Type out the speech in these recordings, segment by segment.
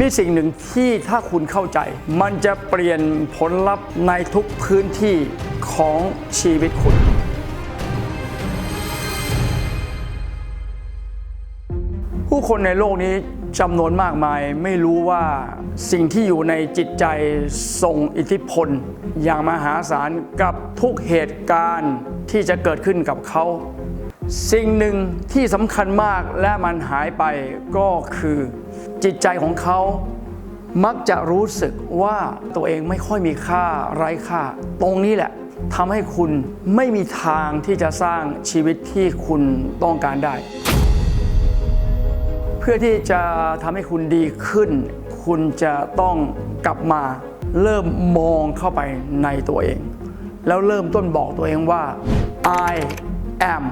มีสิ่งหนึ่งที่ถ้าคุณเข้าใจ มันจะเปลี่ยนผลลัพธ์ในทุกพื้นที่ของชีวิตคุณ ผู้คนในโลกนี้จำนวนมากมายไม่รู้ว่าสิ่งที่อยู่ในจิตใจส่งอิทธิพล อย่างมหาศาลกับทุกเหตุการณ์ที่จะเกิดขึ้นกับเขา สิ่งหนึ่งที่สำคัญมากและมันหายไปก็คือ จิตใจของเขามักจะรู้สึกว่าตัวเองไม่ค่อยมีค่าไร้ค่า ตรงนี้แหละทำให้คุณไม่มีทางที่จะสร้างชีวิตที่คุณต้องการได้ เพื่อที่จะทำให้คุณดีขึ้น คุณจะต้องกลับมาเริ่มมองเข้าไปในตัวเอง แล้วเริ่มต้นบอกตัวเองว่า I am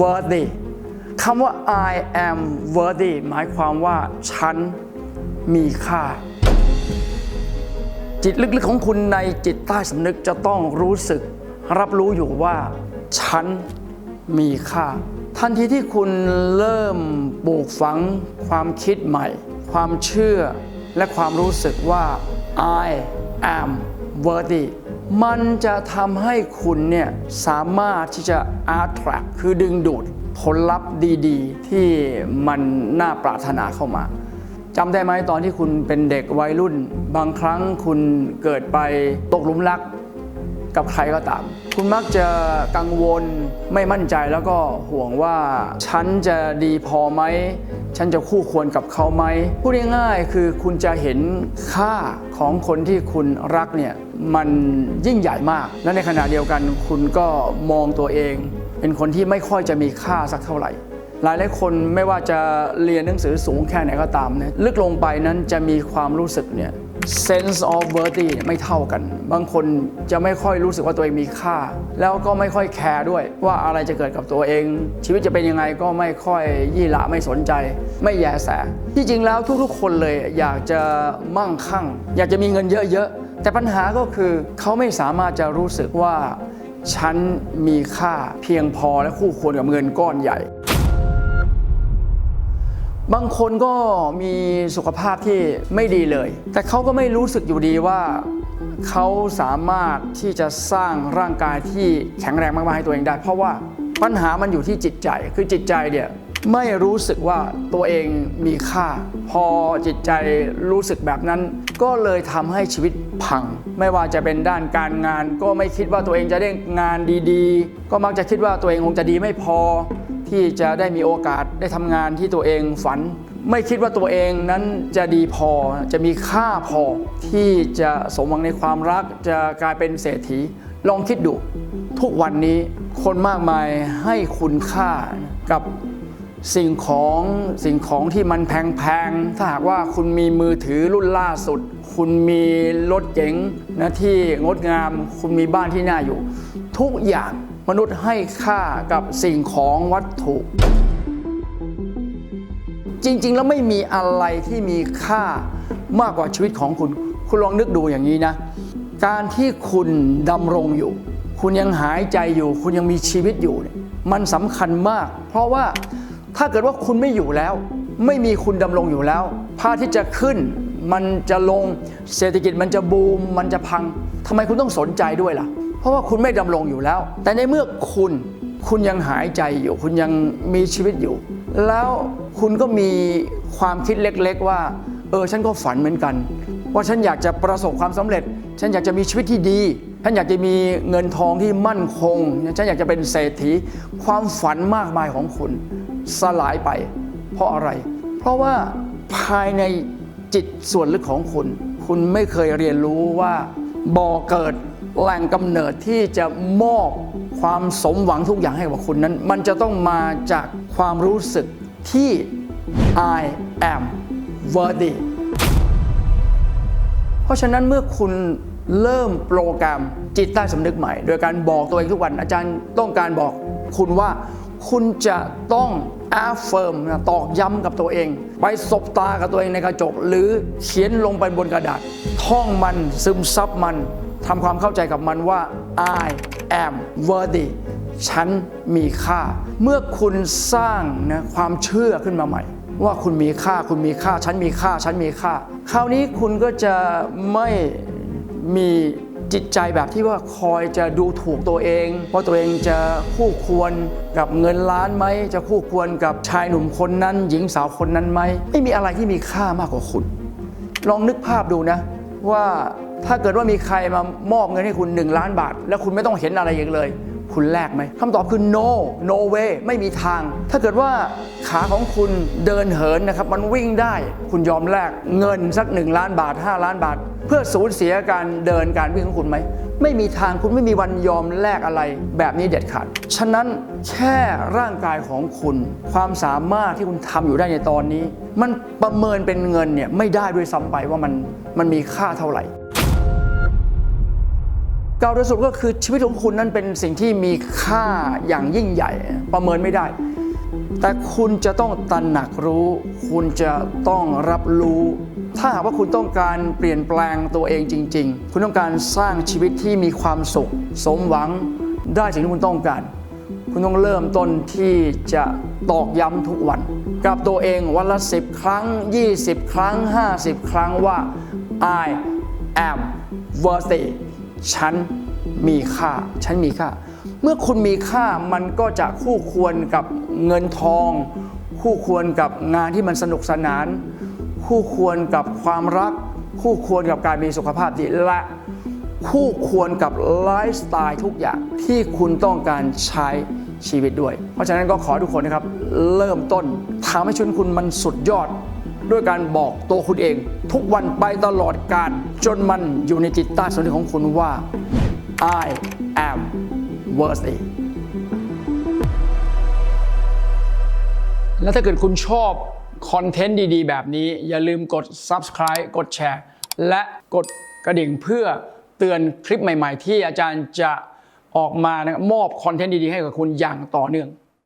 worthy คำว่า I am worthy หมายความว่าฉันมีค่า จิตลึกๆของคุณในจิตใต้สำนึกจะต้องรู้สึก รับรู้อยู่ว่า ฉันมีค่า ทันทีที่คุณเริ่มปลูกฝังความคิดใหม่ ความเชื่อและความรู้สึกว่า I am worthy มันจะทำให้คุณเนี่ยสามารถที่จะ attract คือดึงดูดผลลัพธ์ดีๆ ที่มันน่าปรารถนาเข้ามาจำได้ไหมตอนที่คุณเป็นเด็กวัยรุ่น บางครั้งคุณเกิดไปตกหลุมรักกับใครก็ตาม คุณมักจะกังวลไม่มั่นใจแล้วก็ห่วงว่า ฉันจะดีพอไหม ฉันจะคู่ควรกับเขาไหมพูดง่ายๆคือคุณจะเห็นค่าของคนที่คุณรักเนี่ยมันยิ่งใหญ่มาก และในขณะเดียวกันคุณก็มองตัวเอง เป็นคนที่ไม่ค่อยจะมีค่าสักเท่าไหร่ หลายหลายคนไม่ว่าจะเรียนหนังสือสูงแค่ไหนก็ตามเนี่ยลึกลงไปนั้นจะมีความรู้สึกเนี่ย sense of worthy ไม่เท่ากัน บางคนจะไม่ค่อยรู้สึกว่าตัวเองมีค่า แล้วก็ไม่ค่อยแคร์ด้วย ว่าอะไรจะเกิดกับตัวเอง ชีวิตจะเป็นยังไงก็ไม่ค่อยยี่หละไม่สนใจ ไม่แยแส ที่จริงแล้วทุกๆ คนเลยอยากจะมั่งคั่ง อยากจะมีเงินเยอะๆ แต่ปัญหาก็คือเขาไม่สามารถจะรู้สึกว่าฉันมีค่าเพียงพอและคู่ควรกับเงินก้อนใหญ่ บางคนก็มีสุขภาพที่ไม่ดีเลย แต่เขาก็ไม่รู้สึกอยู่ดีว่าเขาสามารถที่จะสร้างร่างกายที่แข็งแรงมากๆให้ตัวเองได้ เพราะว่าปัญหามันอยู่ที่จิตใจ คือจิตใจเนี่ยไม่รู้สึกว่าตัวเองมีค่า พอจิตใจรู้สึกแบบนั้น ก็เลยทำให้ชีวิตพัง ไม่ว่าจะเป็นด้านการงาน ก็ไม่คิดว่าตัวเองจะได้งานดีๆ ก็มักจะคิดว่าตัวเองคงจะดีไม่พอ ที่จะได้มีโอกาสได้ทำงานที่ตัวเองฝัน ไม่คิดว่าตัวเองนั้นจะดีพอจะมีค่าพอที่จะสมหวังในความรักจะกลายเป็นเศรษฐี ลองคิดดู ทุกวันนี้คนมากมายให้คุณค่ากับสิ่งของสิ่งของที่มันแพงๆ ถ้าหากว่าคุณมีมือถือรุ่นล่าสุด คุณมีรถเก๋งนะที่งดงาม คุณมีบ้านที่น่าอยู่ ทุกอย่าง มนุษย์ให้ค่ากับสิ่งของวัตถุ จริง ๆ แล้วไม่มีอะไรที่มีค่ามากกว่าชีวิตของคุณ คุณลองนึกดูอย่างนี้นะ การที่คุณดำรงอยู่ คุณยังหายใจอยู่ คุณยังมีชีวิตอยู่เนี่ยมันสำคัญมาก เพราะว่าถ้าเกิดว่าคุณไม่อยู่แล้ว ไม่มีคุณดำรงอยู่แล้วพระอาที่จะขึ้นมันจะลงเศรษฐกิจมันจะบูม มันจะพังทำไมคุณต้องสนใจด้วยล่ะ เพราะว่าคุณไม่ดำรงอยู่แล้ว แต่ในเมื่อคุณคุณยังหายใจอยู่ คุณยังมีชีวิตอยู่ แล้วคุณก็มีความคิดเล็กๆว่า เออฉันก็ฝันเหมือนกัน ว่าฉันอยากจะประสบความสำเร็จ ฉันอยากจะมีชีวิตที่ดี ฉันอยากจะมีเงินทองที่มั่นคง ฉันอยากจะเป็นเศรษฐี ความฝันมากมายของคุณ สลายไป เพราะอะไร เพราะว่าภายในจิตส่วนลึกของคุณ คุณไม่เคยเรียนรู้ว่าบ่อเกิด แหล่งกำเนิดที่จะมอบความสมหวังทุกอย่างให้กับคุณนั้น มันจะต้องมาจากความรู้สึกที่ I am worthy เพราะฉะนั้นเมื่อคุณเริ่มโปรแกรมจิตใต้สำนึกใหม่ โดยการบอกตัวเองทุกวัน อาจารย์ต้องการบอกคุณว่าคุณจะต้อง affirm ตอกย้ำกับตัวเอง ไปสบตากับตัวเองในกระจก หรือเขียนลงไปบนกระดาษ ท่องมันซึมซับมัน ทำความเข้าใจกับมันว่า I am worthy ฉันมีค่า เมื่อคุณสร้างนะความเชื่อขึ้นมาใหม่ ว่าคุณมีค่าคุณมีค่า ฉันมีค่า ฉันมีค่า คราวนี้คุณก็จะไม่มีจิตใจแบบที่ว่าคอยจะดูถูกตัวเองว่าตัวเองจะคู่ควรกับเงินล้านไหม จะคู่ควรกับชายหนุ่มคนนั้น หญิงสาวคนนั้นไหม ไม่มีอะไรที่มีค่ามากกว่าคุณ ลองนึกภาพดูนะว่า ถ้าเกิดว่ามีใครมามอบเงินให้คุณ 1 ล้านบาท แล้วคุณไม่ต้องเห็นอะไรอย่างเลย คุณแลกไหมคำตอบคือ no no way ไม่มีทาง ถ้าเกิดว่าขาของคุณเดินเหินนะครับ มันวิ่งได้ คุณยอมแลกเงินสัก 1 ล้านบาท 5 ล้านบาท เพื่อสูญเสียการเดินการวิ่งของคุณไหมไม่มีทางคุณไม่มีวันยอมแลกอะไรแบบนี้เด็ดขาด ฉะนั้นแค่ร่างกายของคุณ ความสามารถที่คุณทำอยู่ได้ในตอนนี้ มันประเมินเป็นเงินเนี่ยไม่ได้ด้วยซ้ำไปว่ามันมันมีค่าเท่าไหร่ กล่าวโดยสรุปก็คือชีวิตของคุณนั้นเป็นสิ่งที่มีค่าอย่างยิ่งใหญ่ประเมินไม่ได้ แต่คุณจะต้องตระหนักรู้ คุณจะต้องรับรู้ ถ้าหากว่าคุณต้องการเปลี่ยนแปลงตัวเองจริง ๆ คุณต้องการสร้างชีวิตที่มีความสุข สมหวังได้สิ่งที่คุณต้องการ คุณต้องเริ่มต้นที่จะตอกย้ำทุกวัน กับตัวเองวันละ 10 ครั้ง 20 ครั้ง 50 ครั้งว่า I am worthy ฉันมีค่า ฉันมีค่า เมื่อคุณมีค่ามันก็จะคู่ควรกับเงินทอง คู่ควรกับงานที่มันสนุกสนาน คู่ควรกับความรัก คู่ควรกับการมีสุขภาพดีและคู่ควรกับไลฟ์สไตล์ทุกอย่างที่คุณต้องการใช้ชีวิตด้วย เพราะฉะนั้นก็ขอทุกคนนะครับ เริ่มต้นทำให้ชีวิตคุณมันสุดยอด ด้วยการบอกตัวคุณเอง ทุกวันไปตลอดการ จนมันอยู่ในจิตใต้สำนึกของคุณว่า I am worthy และถ้าเกิดคุณชอบคอนเทนต์ดีๆ แบบนี้ อย่าลืมกด subscribe กดแชร์ และกดกระดิ่งเพื่อเตือนคลิปใหม่ๆ ที่อาจารย์จะออกมานะครับมอบคอนเทนต์ดีๆ ให้กับคุณอย่างต่อเนื่อง